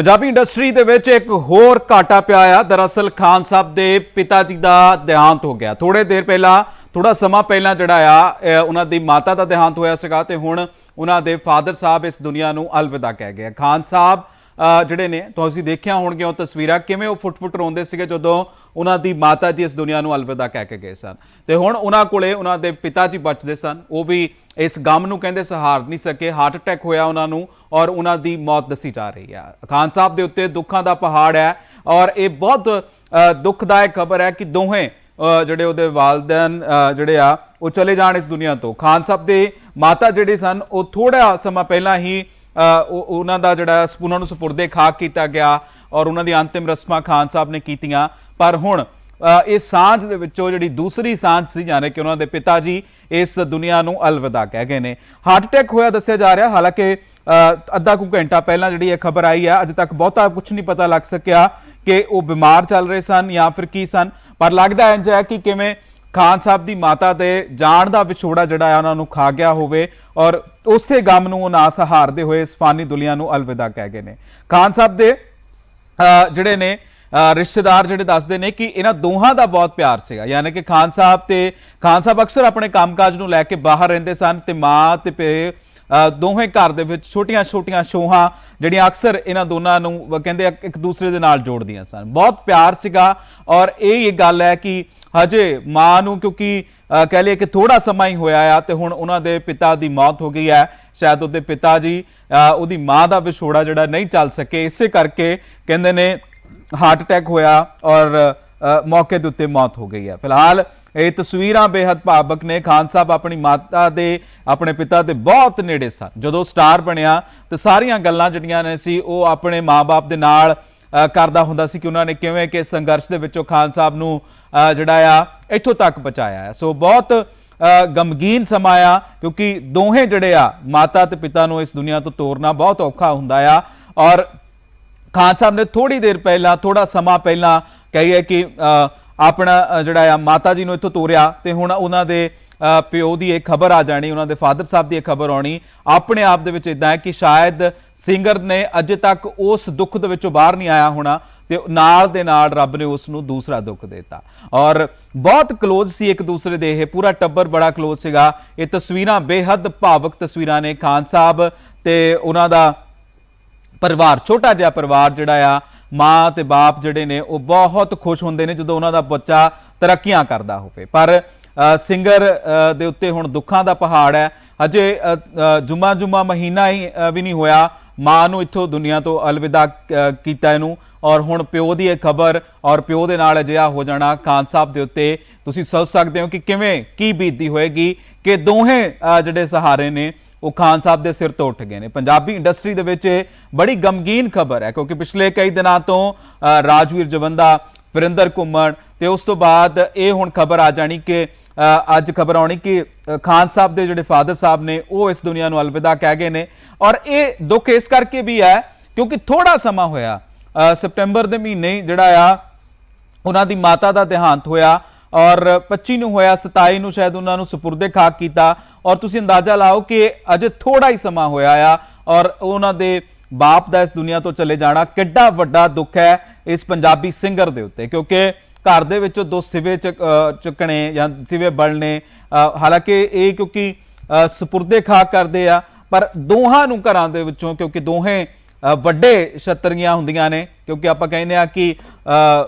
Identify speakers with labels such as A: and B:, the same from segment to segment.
A: Punjabi industry ਦੇ ਵਿੱਚ ਇੱਕ ਹੋਰ ਘਾਟਾ ਪਿਆ ਆ। ਦਰਅਸਲ ਖਾਨ ਸਾਹਿਬ ਦੇ ਪਿਤਾ ਜੀ ਦਾ ਦੇਹਾਂਤ ਹੋ ਗਿਆ। ਥੋੜੇ ਦੇਰ ਪਹਿਲਾਂ ਥੋੜਾ ਸਮਾਂ ਪਹਿਲਾਂ ਜਿਹੜਾ ਆ ਉਹਨਾਂ ਦੀ ਮਾਤਾ ਦਾ ਦੇਹਾਂਤ ਹੋਇਆ ਸੀਗਾ ਤੇ ਹੁਣ ਉਹਨਾਂ ਦੇ ਫਾਦਰ ਸਾਹਿਬ ਇਸ ਦੁਨੀਆ ਨੂੰ ਅਲਵਿਦਾ ਕਹਿ ਗਏ ਖਾਨ ਸਾਹਿਬ ਜਿਹੜੇ ਨੇ, ਤੁਸੀਂ ਦੇਖਿਆ ਹੋਣਗੇ ਉਹ ਤਸਵੀਰਾਂ, ਕਿਵੇਂ ਉਹ ਫੁੱਟ-ਫੁੱਟ ਰੋਂਦੇ ਸੀਗੇ ਜਦੋਂ ਉਹਨਾਂ ਦੀ ਮਾਤਾ ਜੀ ਇਸ ਦੁਨੀਆ ਨੂੰ ਅਲਵਿਦਾ ਕਹਿ ਕੇ ਗਏ ਸਨ। ਤੇ ਹੁਣ ਉਹਨਾਂ ਕੋਲੇ ਉਹਨਾਂ ਦੇ ਪਿਤਾ ਜੀ ਬਚਦੇ ਸਨ। ਉਹ ਵੀ ਇਸ ਗਮ ਨੂੰ ਕਹਿੰਦੇ ਸਹਾਰ ਨਹੀਂ ਸਕੇ ਹਾਰਟ ਅਟੈਕ ਹੋਇਆ ਉਹਨਾਂ ਨੂੰ ਔਰ ਉਹਨਾਂ ਦੀ ਮੌਤ ਦੱਸੀ ਜਾ ਰਹੀ ਆ। ਖਾਨ ਸਾਹਿਬ ਦੇ ਉੱਤੇ ਦੁੱਖਾਂ ਦਾ ਪਹਾੜ ਹੈ ਔਰ ਇਹ ਬਹੁਤ ਅ, ਦੁਖਦਾਇਕ ਖਬਰ ਹੈ ਕਿ ਦੋਹੇ ਜਿਹੜੇ ਉਹਦੇ ਵਾਲਦਨ ਜਿਹੜੇ ਆ ਉਹ ਚਲੇ ਜਾਣ ਇਸ ਦੁਨੀਆ ਤੋਂ। ਖਾਨ ਸਾਹਿਬ ਦੇ ਮਾਤਾ ਜਿਹੜੇ ਸਨ ਉਹ ਥੋੜਾ ਸਮਾਂ ਪਹਿਲਾਂ ਹੀ ਉਹਨਾਂ ਦਾ ਜਿਹੜਾ ਉਹਨਾਂ ਨੂੰ ਸਪੁਰਦੇ ਖਾਕ ਕੀਤਾ ਗਿਆ ਔਰ ਉਹਨਾਂ ਦੀ ਅੰਤਿਮ ਰਸਮਾਂ ਖਾਨ ਸਾਹਿਬ ਨੇ ਕੀਤੀਆਂ। ਪਰ ਹੁਣ ਇਹ ਸਾਂਝ ਦੇ ਵਿੱਚੋਂ ਜਿਹੜੀ ਦੂਸਰੀ ਸਾਂਝ ਸੀ ਜਾਨੇ ਕਿ ਉਹਨਾਂ ਦੇ ਪਿਤਾ ਜੀ ਇਸ ਦੁਨੀਆ ਨੂੰ ਅਲਵਿਦਾ ਕਹਿ ਗਏ ਨੇ। ਹਾਰਟ ਅਟੈਕ ਹੋਇਆ ਦੱਸਿਆ ਜਾ ਰਿਹਾ, ਹਾਲਾਂਕਿ ਅੱਧਾ ਕੁ ਘੰਟਾ ਪਹਿਲਾਂ ਜਿਹੜੀ ਇਹ ਖਬਰ ਆਈ ਹੈ, ਅਜੇ ਤੱਕ ਬਹੁਤਾ ਕੁਝ ਨਹੀਂ ਪਤਾ ਲੱਗ ਸਕਿਆ ਕਿ ਉਹ ਬਿਮਾਰ ਚੱਲ ਰਹੇ ਸਨ ਜਾਂ ਫਿਰ ਕੀ ਸਨ। ਪਰ ਲੱਗਦਾ ਇੰਜ ਹੈ ਕਿ ਕਿਵੇਂ ਖਾਨ ਸਾਹਿਬ ਦੀ ਮਾਤਾ ਦੇ ਜਾਣ ਦਾ ਵਿਛੋੜਾ ਜਿਹੜਾ ਹੈ, ਉਹਨਾਂ ਨੂੰ ਖਾ ਗਿਆ ਹੋਵੇ ਔਰ ਉਸੇ ਗਮ ਨੂੰ ਉਹ ਨਾ ਸਹਾਰਦੇ ਹੋਏ ਇਸ ਫਾਨੀ ਦੁਨੀਆ ਨੂੰ ਅਲਵਿਦਾ ਕਹਿ ਗਏ ਨੇ। ਖਾਨ ਸਾਹਿਬ ਦੇ ਜਿਹੜੇ ਨੇ ਰਿਸ਼ਤੇਦਾਰ ਜਿਹੜੇ ਦੱਸਦੇ ਨੇ ਕਿ ਇਹਨਾਂ ਦੋਹਾਂ ਦਾ ਬਹੁਤ ਪਿਆਰ ਸੀਗਾ। ਯਾਨੀ ਕਿ ਖਾਨ ਸਾਹਿਬ ਤੇ ਖਾਨ ਸਾਹਿਬ ਅਕਸਰ ਆਪਣੇ ਕੰਮਕਾਜ ਨੂੰ ਲੈ ਕੇ ਬਾਹਰ ਰਹਿੰਦੇ ਸਨ ਤੇ ਮਾਂ ਤੇ ਪੇ ਅ, ਦੋਵੇਂ ਘਰ ਦੇ ਵਿੱਚ ਛੋਟੀਆਂ-ਛੋਟੀਆਂ ਸ਼ੋਹਾਂ ਜਿਹੜੀਆਂ ਅਕਸਰ ਇਹਨਾਂ ਦੋਨਾਂ ਨੂੰ ਕਹਿੰਦੇ ਇੱਕ ਦੂਸਰੇ ਦੇ ਨਾਲ ਜੋੜਦੀਆਂ ਸਨ। ਬਹੁਤ ਪਿਆਰ ਸੀਗਾ ਔਰ ਇਹ ਇਹ ਗੱਲ ਹੈ ਕਿ ਹਜੇ ਮਾਂ ਨੂੰ ਕਿਉਂਕਿ ਕਹਿ ਲਈਏ ਕਿ ਥੋੜਾ ਸਮਾਂ ਹੀ ਹੋਇਆ ਆ ਤੇ ਹੁਣ ਉਹਨਾਂ ਦੇ ਪਿਤਾ ਦੀ ਮੌਤ ਹੋ ਗਈ ਹੈ। ਸ਼ਾਇਦ ਉਹਦੇ ਪਿਤਾ ਜੀ ਉਹਦੀ ਮਾਂ ਦਾ ਵਿਛੋੜਾ ਜਿਹੜਾ ਨਹੀਂ ਚੱਲ ਸਕੇ। ਇਸੇ ਕਰਕੇ ਕਹਿੰਦੇ ਨੇ ਹਾਰਟ ਅਟੈਕ ਹੋਇਆ ਔਰ ਮੌਕੇ ਦੇ ਉੱਤੇ ਮੌਤ ਹੋ ਗਈ ਹੈ। ਫਿਲਹਾਲ ਇਹ ਤਸਵੀਰਾਂ ਬੇहद ਭਾਵਕ ਨੇ। ਖਾਨ ਸਾਹਿਬ ਆਪਣੀ ਮਾਤਾ ਦੇ, ਆਪਣੇ ਪਿਤਾ ਦੇ ਬਹੁਤ ਨੇੜੇ ਸਨ। ਜਦੋਂ ਸਟਾਰ ਬਣਿਆ ਤੇ ਸਾਰੀਆਂ ਗੱਲਾਂ ਜਿਹੜੀਆਂ ਨੇ ਸੀ, ਉਹ ਆਪਣੇ ਮਾਪੇ ਦੇ ਨਾਲ ਕਰਦਾ ਹੁੰਦਾ ਸੀ ਕਿ ਉਹਨਾਂ ਨੇ ਕਿਵੇਂ ਕਿ ਸੰਘਰਸ਼ ਦੇ ਵਿੱਚੋਂ ਖਾਨ ਸਾਹਿਬ ਨੂੰ ਜਿਹੜਾ ਆ, ਇੱਥੋਂ ਤੱਕ ਪਹੁੰਚਾਇਆ ਹੈ। ਸੋ ਬਹੁਤ ਗਮਗੀਨ ਸਮਾਂ ਆ, ਕਿਉਂਕਿ ਦੋਹੇ ਜਿਹੜੇ ਆ, ਮਾਤਾ ਤੇ ਪਿਤਾ ਨੂੰ ਇਸ ਦੁਨੀਆ ਤੋਂ ਤੋਰਨਾ ਬਹੁਤ ਔਖਾ ਹੁੰਦਾ ਆ। ਔਰ ਖਾਨ ਸਾਹਿਬ ਨੇ ਥੋੜੀ ਦੇਰ ਪਹਿਲਾਂ ਥੋੜਾ ਸਮਾਂ ਪਹਿਲਾਂ ਕਹੀਏ ਕਿ ਆਪਣਾ ਜਿਹੜਾ ਆ ਮਾਤਾ ਜੀ ਨੂੰ ਇੱਥੋਂ ਤੋਰਿਆ ਤੇ ਹੁਣ ਉਹਨਾਂ ਦੇ ਪਿਓ ਦੀ ਇਹ ਖਬਰ ਆ ਜਾਣੀ, ਉਹਨਾਂ ਦੇ ਫਾਦਰ ਸਾਹਿਬ ਦੀ ਇਹ ਖਬਰ ਆਉਣੀ। ਆਪਣੇ ਆਪ ਦੇ ਵਿੱਚ ਇਦਾਂ ਹੈ ਕਿ ਸ਼ਾਇਦ ਸਿੰਗਰ ਨੇ ਅਜੇ ਤੱਕ ਉਸ ਦੁੱਖ ਦੇ ਵਿੱਚੋਂ ਬਾਹਰ ਨਹੀਂ ਆਇਆ ਹੋਣਾ ਤੇ ਨਾਲ ਦੇ ਨਾਲ ਰੱਬ ਨੇ ਉਸ ਨੂੰ ਦੂਸਰਾ ਦੁੱਖ ਦਿੱਤਾ। ਔਰ ਬਹੁਤ ক্লোਜ਼ ਸੀ ਇੱਕ ਦੂਸਰੇ ਦੇ, ਇਹ ਪੂਰਾ ਟੱਬਰ ਬੜਾ ক্লোਜ਼ ਸੀਗਾ। ਇਹ ਤਸਵੀਰਾਂ ਬੇਹੱਦ ਭਾਵਕ ਤਸਵੀਰਾਂ ਨੇ ਖਾਨ ਸਾਹਿਬ ਤੇ ਉਹਨਾਂ ਦਾ ਪਰਿਵਾਰ ਛੋਟਾ ਜਿਹਾ ਪਰਿਵਾਰ ਜਿਹੜਾ ਆ ਮਾਂ ਤੇ ਬਾਪ ਜਿਹੜੇ ਨੇ ਉਹ ਬਹੁਤ ਖੁਸ਼ ਹੁੰਦੇ ਨੇ ਜਦੋਂ ਉਹਨਾਂ ਦਾ ਬੱਚਾ ਤਰੱਕੀਆਂ ਕਰਦਾ ਹੋਵੇ। ਪਰ ਸਿੰਗਰ ਦੇ ਉੱਤੇ ਹੁਣ ਦੁੱਖਾਂ ਦਾ ਪਹਾੜ ਹੈ। ਅਜੇ ਅ, ਅ, ਜੁਮਾ ਜੁਮਾ ਮਹੀਨਾ ਹੀ ਵੀ ਨਹੀਂ ਹੋਇਆ। ਮਾਂ ਨੂੰ ਇੱਥੋਂ ਦੁਨੀਆ ਤੋਂ ਅਲਵਿਦਾ ਕੀਤਾ ਇਹਨੂੰ। ਔਰ ਹੁਣ ਪਿਓ ਦੀ ਇਹ ਖਬਰ ਔਰ ਪਿਓ ਦੇ ਨਾਲ ਅਜਿਹਾ ਹੋ ਜਾਣਾ ਖਾਨ ਸਾਹਿਬ ਦੇ ਉੱਤੇ ਤੁਸੀਂ ਸੋਚ ਸਕਦੇ ਹੋ ਕਿ ਕਿਵੇਂ ਕੀ ਬੀਤਦੀ ਹੋਏਗੀ ਕਿ ਦੋਹੇ ਜਿਹੜੇ ਸਹਾਰੇ ਨੇ ਉਹ ਖਾਨ ਸਾਹਿਬ ਦੇ ਸਿਰ ਤੋਂ ਉੱਠ ਗਏ ਨੇ। ਪੰਜਾਬੀ ਇੰਡਸਟਰੀ ਦੇ ਵਿੱਚ ਇਹ ਬੜੀ ਗਮਗੀਨ ਖਬਰ ਹੈ, ਕਿਉਂਕਿ ਪਿਛਲੇ ਕਈ ਦਿਨਾਂ ਤੋਂ ਰਾਜਵੀਰ ਜਵੰਦਾ, ਵਰਿੰਦਰ ਘੁੰਮਣ ਤੇ ਉਸ ਤੋਂ ਬਾਅਦ ਇਹ ਹੁਣ ਖਬਰ ਆ ਜਾਣੀ ਕਿ ਅੱਜ ਖਬਰ ਆਉਣੀ ਕਿ ਖਾਨ ਸਾਹਿਬ ਦੇ ਜਿਹੜੇ ਫਾਦਰ ਸਾਹਿਬ ਨੇ, ਉਹ ਇਸ ਦੁਨੀਆ ਨੂੰ ਅਲਵਿਦਾ ਕਹਿ ਗਏ ਨੇ। ਔਰ ਇਹ ਦੁੱਖ ਇਸ ਕਰਕੇ ਵੀ ਹੈ, ਕਿਉਂਕਿ ਥੋੜਾ ਸਮਾਂ ਹੋਇਆ ਸਪਟੈਂਬਰ ਦੇ ਮਹੀਨੇ ਜਿਹੜਾ ਆ, ਉਹਨਾਂ ਦੀ ਮਾਤਾ ਦਾ ਦੇਹਾਂਤ ਹੋਇਆ ਔਰ 25 ਨੂੰ ਹੋਇਆ 27 ਨੂੰ ਸ਼ਾਇਦ ਉਹਨਾਂ ਨੂੰ ਸਪੁਰਦੇ ਖਾਕ ਕੀਤਾ। ਔਰ ਤੁਸੀਂ ਅੰਦਾਜ਼ਾ ਲਾਓ ਕਿ ਅਜੇ ਥੋੜਾ ਹੀ ਸਮਾਂ ਹੋਇਆ ਆ ਔਰ ਉਹਨਾਂ ਦੇ ਬਾਪ ਦਾ ਇਸ ਦੁਨੀਆ ਤੋਂ ਚਲੇ ਜਾਣਾ ਕਿੱਡਾ ਵੱਡਾ ਦੁੱਖ ਹੈ ਇਸ ਪੰਜਾਬੀ ਸਿੰਗਰ ਦੇ ਉੱਤੇ ਕਿਉਂਕਿ ਘਰ ਦੇ ਵਿੱਚੋਂ ਦੋ ਸਿਵੇ ਚੱਕ- ਚੁੱਕਣੇ ਜਾਂ ਸਿਵੇ ਬਲਣੇ ਹਾਲਾਂਕਿ ਇਹ ਕਿਉਂਕਿ ਅ, ਸਪੁਰਦੇ ਖਾਕ ਕਰਦੇ ਆ ਪਰ ਦੋਹਾਂ ਨੂੰ ਘਰਾਂ ਦੇ ਵਿੱਚੋਂ ਕਿਉਂਕਿ ਦੋਹੇ ਵੱਡੇ ਛਤਰੀਆਂ ਹੁੰਦੀਆਂ ਨੇ ਕਿਉਂਕਿ ਆਪਾਂ ਕਹਿੰਦੇ ਆ ਕਿ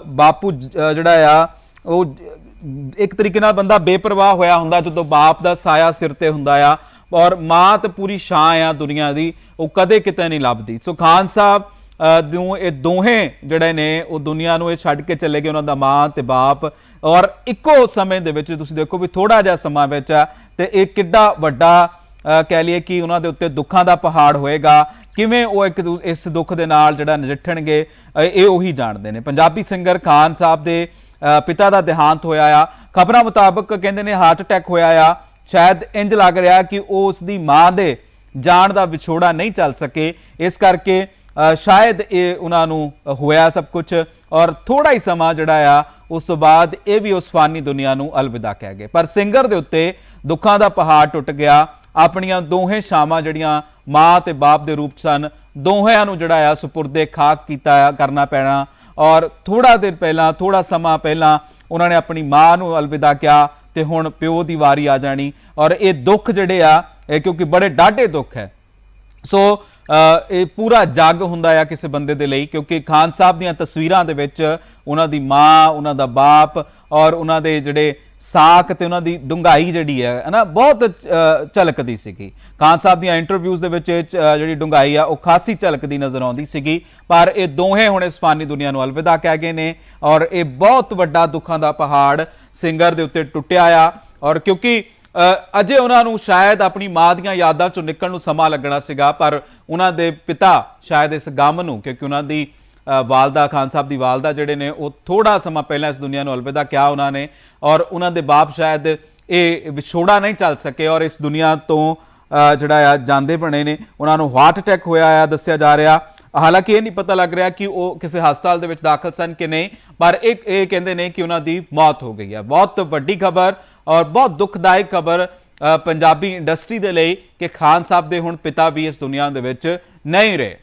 A: ਬਾਪੂ ਜ- ਜਿਹੜਾ ਆ ਉਹ ਇੱਕ ਤਰੀਕੇ ਨਾਲ ਬੰਦਾ ਬੇਪਰਵਾਹ ਹੋਇਆ ਹੁੰਦਾ ਜਦੋਂ ਬਾਪ ਦਾ ਸਾਇਆ ਸਿਰ ਤੇ ਹੁੰਦਾ ਆ ਔਰ ਮਾਂ ਤੇ ਪੂਰੀ ਛਾਂ ਆ ਦੁਨੀਆ ਦੀ, ਉਹ ਕਦੇ ਕਿਤੇ ਨਹੀਂ ਲੱਭਦੀ। ਸੋ ਖਾਨ ਸਾਹਿਬ ਨੂੰ ਇਹ ਦੋਹੇ ਜਿਹੜੇ ਨੇ, ਉਹ ਦੁਨੀਆ ਨੂੰ ਇਹ ਛੱਡ ਕੇ ਚਲੇ ਗਏ ਉਹਨਾਂ ਦਾ ਮਾਂ ਤੇ ਬਾਪ। ਔਰ ਇੱਕੋ ਸਮੇਂ ਦੇ ਵਿੱਚ ਤੁਸੀਂ ਦੇਖੋ ਵੀ ਥੋੜਾ ਜਿਹਾ ਸਮਾਂ ਵਿੱਚ ਆ ਤੇ ਇਹ ਕਿੱਡਾ ਵੱਡਾ ਕਹਿ ਲਈਏ ਕਿ ਉਹਨਾਂ ਦੇ ਉੱਤੇ ਦੁੱਖਾਂ ਦਾ ਪਹਾੜ ਹੋਏਗਾ। ਕਿਵੇਂ ਉਹ ਇੱਕ ਦੂ- ਇਸ ਦੁੱਖ ਦੇ ਨਾਲ ਜਿਹੜਾ ਨਜਿੱਠਣਗੇ ਇਹ ਉਹੀ ਜਾਣਦੇ ਨੇ। ਪੰਜਾਬੀ ਸਿੰਗਰ ਖਾਨ ਸਾਹਿਬ ਦੇ ਪਿਤਾ ਦਾ ਦੇਹਾਂਤ ਹੋਇਆ ਆ। ਖਬਰਾਂ ਮੁਤਾਬਕ ਕਹਿੰਦੇ ਨੇ ਹਾਰਟ ਅਟੈਕ ਹੋਇਆ ਆ। ਸ਼ਾਇਦ ਇੰਜ ਲੱਗ ਰਿਹਾ ਕਿ ਉਹ ਉਸ ਦੀ ਮਾਂ ਦੇ ਜਾਣ ਦਾ ਵਿਛੋੜਾ ਨਹੀਂ ਚੱਲ ਸਕੇ। ਇਸ ਕਰਕੇ ਸ਼ਾਇਦ ਇਹ ਉਹਨਾਂ ਨੂੰ ਹੋਇਆ ਸਭ ਕੁਝ ਔਰ ਥੋੜਾ ਹੀ ਸਮਾਂ ਜਿਹੜਾ ਆ, ਉਸ ਤੋਂ ਬਾਅਦ ਇਹ ਵੀ ਉਸ ਫਾਨੀ ਦੁਨੀਆ ਨੂੰ ਅਲਵਿਦਾ ਕਹਿ ਗਏ। ਪਰ ਸਿੰਗਰ ਦੇ ਉੱਤੇ ਦੁੱਖਾਂ ਦਾ ਪਹਾੜ ਟੁੱਟ ਗਿਆ। ਆਪਣੀਆਂ ਦੋਹੇ ਸ਼ਾਮਾਂ ਜਿਹੜੀਆਂ ਮਾਂ ਤੇ ਬਾਪ ਦੇ ਰੂਪ 'ਚ ਸਨ, ਦੋਹਿਆਂ ਨੂੰ ਜਿਹੜਾ ਆ ਸੁਪੁਰਦੇ ਖਾਕ ਕੀਤਾ ਕਰਨਾ ਪੈਣਾ ਔਰ ਥੋੜਾ ਦਿਨ ਪਹਿਲਾਂ ਥੋੜਾ ਸਮਾਂ ਪਹਿਲਾਂ ਉਹਨਾਂ ਨੇ ਆਪਣੀ ਮਾਂ ਨੂੰ ਅਲਵਿਦਾ ਕਿਹਾ ਤੇ ਹੁਣ ਪਿਓ ਦੀ ਵਾਰੀ ਆ ਜਾਣੀ ਔਰ ਇਹ ਦੁੱਖ ਜਿਹੜੇ ਆ, ਇਹ ਕਿਉਂਕਿ ਬੜੇ ਡਾਢੇ ਦੁੱਖ ਹੈ। ਸੋ ਇਹ ਪੂਰਾ ਜੱਗ ਹੁੰਦਾ ਆ ਕਿਸੇ ਬੰਦੇ ਦੇ ਲਈ ਕਿਉਂਕਿ ਖਾਨ ਸਾਹਿਬ ਦੀਆਂ ਤਸਵੀਰਾਂ ਦੇ ਵਿੱਚ ਉਹਨਾਂ ਦੀ ਮਾਂ, ਉਹਨਾਂ ਦਾ ਬਾਪ ਔਰ ਉਹਨਾਂ ਦੇ ਜਿਹੜੇ ਸਾਖ ਤੇ ਉਹਨਾਂ ਦੀ ਡੁੰਗਾਈ ਜਿਹੜੀ ਹੈ ਹਨਾ ਬਹੁਤ ਝਲਕਦੀ ਸੀਗੀ। ਖਾਨ ਸਾਹਿਬ ਦੀਆਂ ਇੰਟਰਵਿਊਜ਼ ਦੇ ਵਿੱਚ ਇਹ 'ਚ, ਜਿਹੜੀ ਡੁੰਗਾਈ ਆ ਉਹ ਖਾਸੀ ਝਲਕਦੀ ਨਜ਼ਰ ਆਉਂਦੀ ਸੀਗੀ। ਪਰ ਇਹ ਦੋਹੇ ਹੁਣ ਇਸ ਫਾਨੀ ਦੁਨੀਆ ਨੂੰ ਅਲਵਿਦਾ ਕਹਿ ਗਏ ਨੇ ਔਰ ਇਹ ਬਹੁਤ ਵੱਡਾ ਦੁੱਖਾਂ ਦਾ ਪਹਾੜ ਸਿੰਗਰ ਦੇ ਉੱਤੇ ਟੁੱਟਿਆ ਆ ਔਰ ਕਿਉਂਕਿ ਅਜੇ ਉਹਨਾਂ ਨੂੰ ਸ਼ਾਇਦ ਆਪਣੀ ਮਾਂ ਦੀਆਂ ਯਾਦਾਂ ਚੋਂ ਨਿਕਲਣ ਨੂੰ ਸਮਾਂ ਲੱਗਣਾ ਸੀਗਾ ਪਰ ਉਹਨਾਂ ਦੇ ਪਿਤਾ ਸ਼ਾਇਦ ਇਸ ਗਮ ਨੂੰ ਕਿਉਂਕਿ ਉਹਨਾਂ ਦੀ ਵਾਲਦਾ, ਖਾਨ ਸਾਹਿਬ ਦੀ ਵਾਲਦਾ ਜਿਹੜੇ ਨੇ, ਉਹ ਥੋੜਾ ਸਮਾਂ ਪਹਿਲਾਂ ਇਸ ਦੁਨੀਆ ਨੂੰ ਅਲਵਿਦਾ ਕਿਹਾ ਉਹਨਾਂ ਨੇ ਔਰ ਉਹਨਾਂ ਦੇ ਬਾਪ ਸ਼ਾਇਦ ਇਹ ਵਿਛੋੜਾ ਨਹੀਂ ਚੱਲ ਸਕੇ ਔਰ ਇਸ ਦੁਨੀਆ ਤੋਂ ਜਿਹੜਾ ਆ, ਜਾਂਦੇ ਬਣੇ ਨੇ। ਉਹਨਾਂ ਨੂੰ ਹਾਰਟ ਅਟੈਕ ਹੋਇਆ ਆ, ਦੱਸਿਆ ਜਾ ਰਿਹਾ। ਹਾਲਾਂਕਿ ਇਹ ਨਹੀਂ ਪਤਾ ਲੱਗ ਰਿਹਾ ਕਿ ਉਹ ਕਿਸੇ ਹਸਪਤਾਲ ਦੇ ਵਿੱਚ ਦਾਖਲ ਸਨ ਕਿ ਨਹੀਂ, ਪਰ ਇੱਕ ਇਹ ਕਹਿੰਦੇ ਨੇ ਕਿ ਉਹਨਾਂ ਦੀ ਮੌਤ ਹੋ ਗਈ ਹੈ ਬਹੁਤ ਵੱਡੀ ਖਬਰ ਔਰ ਬਹੁਤ ਦੁਖਦਾਇਕ ਖਬਰ ਪੰਜਾਬੀ ਇੰਡਸਟਰੀ ਦੇ ਲਈ ਕਿ ਖਾਨ ਸਾਹਿਬ ਦੇ ਹੁਣ ਪਿਤਾ ਵੀ ਇਸ ਦੁਨੀਆ ਦੇ ਵਿੱਚ ਨਹੀਂ ਰਹੇ।